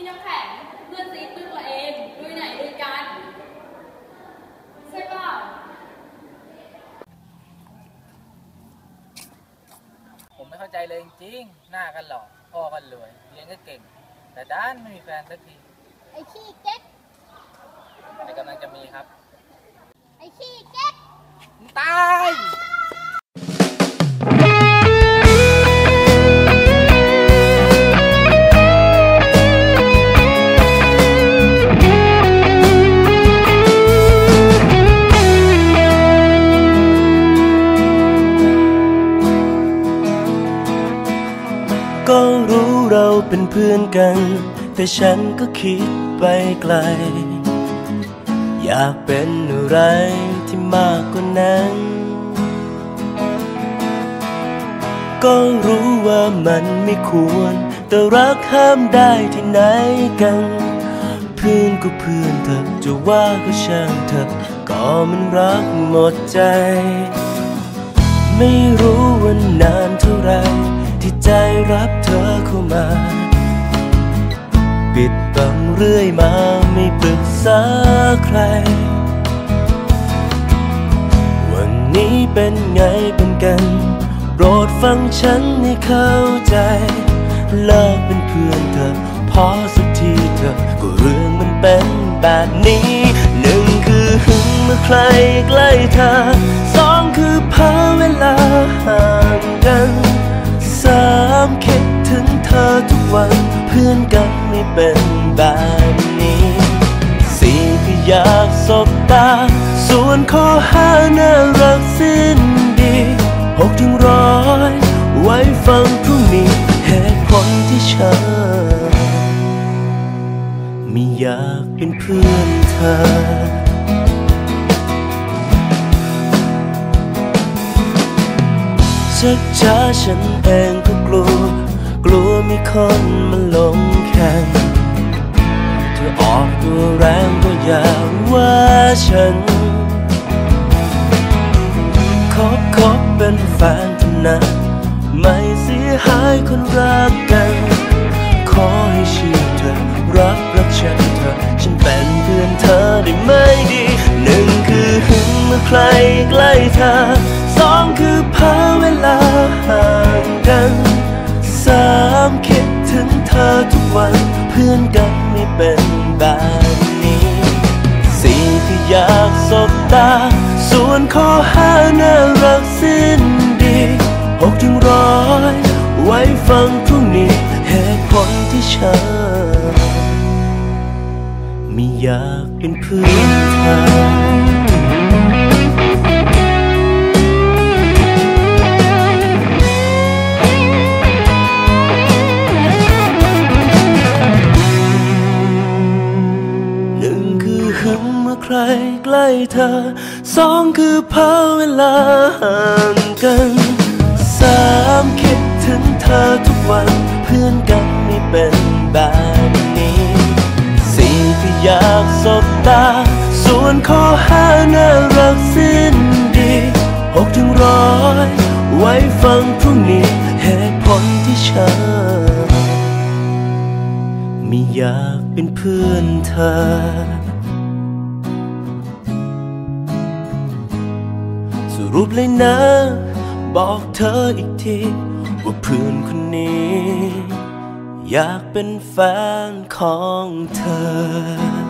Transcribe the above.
พี่น้ำแข็งเพื่อนซีตึ้งละเองลุยไหนลุยกัน ใช่เปล่าผมไม่เข้าใจเลยจริงๆหน้ากันหล่อพ่อกันรวยเรียนก็เก่ง แต่ด้านไม่มีแฟนสักทีไอ้ขี้เก๊กแต่กำลังจะมีครับ ไอ้ขี้เก๊กตาย รู้เราเป็นเพื่อนกัน แต่ฉันก็คิดไปไกล อยากเป็นอะไรที่มากกว่านั้น ก็รู้ว่ามันไม่ควร แต่รักห้ามได้ที่ไหนกัน เพื่อนก็เพื่อนเถอะจะว่าก็ช่างเถอะก็มันรักหมดใจ ไม่รู้ว่านานเท่าไร ที่ใจรับเธอเข้ามา ปิดบังเรื่อยมาไม่ปรึกษาใคร วันนี้เป็นไงเป็นกัน โปรดฟังฉันให้เข้าใจ เลิกเป็นเพื่อนเธอพอสักทีเธอก็เรื่องมันเป็นแบบนี้หนึ่งคือหึงเมื่อใครใกล้เธอสองคือพาเวลาห่างกัน สามคิดถึงเธอทุกวัน เพื่อนกันไม่เป็นแบบนี้สี่คืออยากสบตา ส่วนข้อห้าน่ารักสิ้นดีหกถึงร้อยไว้ฟังพรุ่งนี้เหตุผลที่ฉันไม่อยากเป็นเพื่อนเธอ ชักช้าฉันเองก็กลัว กลัวมีคนมาลงแข่งเธอออกตัวแรงก็อย่าว่าฉันคบคบเป็นแฟนเท่านั้นไม่เสียหายคนรักกัน ขอให้เชื่อเธอรักรักฉันเธอ ฉันเป็นเพื่อนเธอได้ไหมดี หนึ่งคือหึงเมื่อใครใกล้เธอ ตา ส่วนข้อห้าน่ารักสิ้นดีหกถึงร้อยไว้ฟังพรุ่งนี้เหตุผลที่ฉันไม่อยากเป็นเพื่อนเธอ กล้เธอสองคือพาเวลาห่างกันสามคิดถึงเธอทุกวัน เพื่อนกันไม่เป็นแบบนี้สี่คืออยากสบตา ส่วนข้อห้าน่ารักสิ้นดีหกถึงร้อยไว้ฟังพรุ่งนี้เหตุผลที่ฉันไม่อยากเป็นเพื่อนเธอ รุปเลยนะ บอกเธออีกที ว่าเพื่อนคนนี้ อยากเป็นแฟนของเธอ